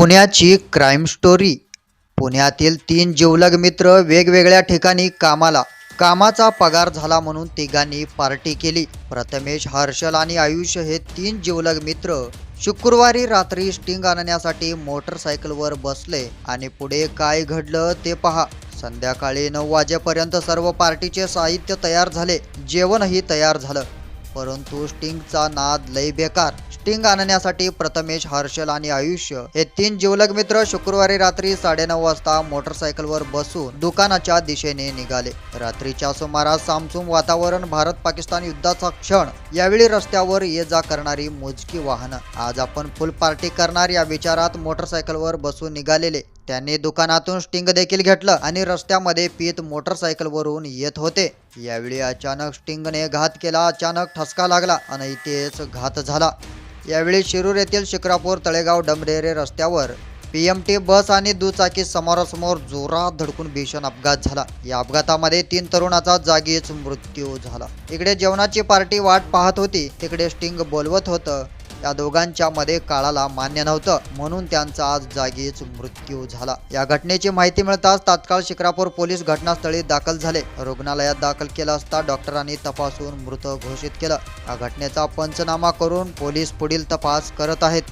पुण्याची crime story पुण्यातील तीन जिवलग मित्र वेगवेगळ्या ठिकाणी कामाला कामाचा पगार झाला म्हणून तिघांनी पार्टी केली. प्रथमेश हर्षल आणि आयुष हे तीन जिवलग मित्र शुक्रवारी रात्री स्टिंग आणण्यासाठी मोटरसायकलवर बसले आणि पुढे काय घडलं ते पहा. संध्याकाळी नऊ वाजेपर्यंत सर्व पार्टीचे साहित्य तयार झाले. जेवणही तयार झालं. परंतु स्टिंगचा नाद लय बेकार. स्टिंग आणण्यासाठी प्रथमेश हर्षल आणि आयुष्य हे तीन जीवलग मित्र शुक्रवारी रात्री साडेनऊ वाजता मोटरसायकलवर बसून दुकानाच्या दिशेने निघाले. रात्रीच्या सुमारास सामसूम वातावरण भारत पाकिस्तान युद्धाचा क्षण यावेळी रस्त्यावर ये जा करणारी मोजकी वाहनं. आज आपण फुल पार्टी करणार या विचारात मोटरसायकलवर बसून निघालेले. त्यांनी दुकानातून स्टिंग देखील घेतलं आणि रस्त्यामध्ये पीत मोटरसायकलवरून येत होते. यावेळी अचानक स्टिंगने घात केला अचानक ठसका लागला आणि इथेच घात झाला. यावेळी शिरूर येथील शिक्रापूर तळेगाव डमरेरे रस्त्यावर पी एम टी बस आणि दुचाकी समोरासमोर जोरात धडकून भीषण अपघात झाला. या अपघातामध्ये तीन तरुणाचा जागीच मृत्यू झाला. इकडे जेवणाची पार्टी वाट पाहत होती तिकडे स्टिंग बोलवत होतं. या दोघांच्या मध्ये काळाला मान्य नव्हतं. म्हणून त्यांचा आज जागीच मृत्यू झाला. या घटनेची माहिती मिळताच तात्काळ शिक्रापूर पोलीस घटनास्थळी दाखल झाले. रुग्णालयात दाखल केलं असता डॉक्टरांनी तपासून मृत घोषित केलं. या घटनेचा पंचनामा करून पोलीस पुढील तपास करत आहेत.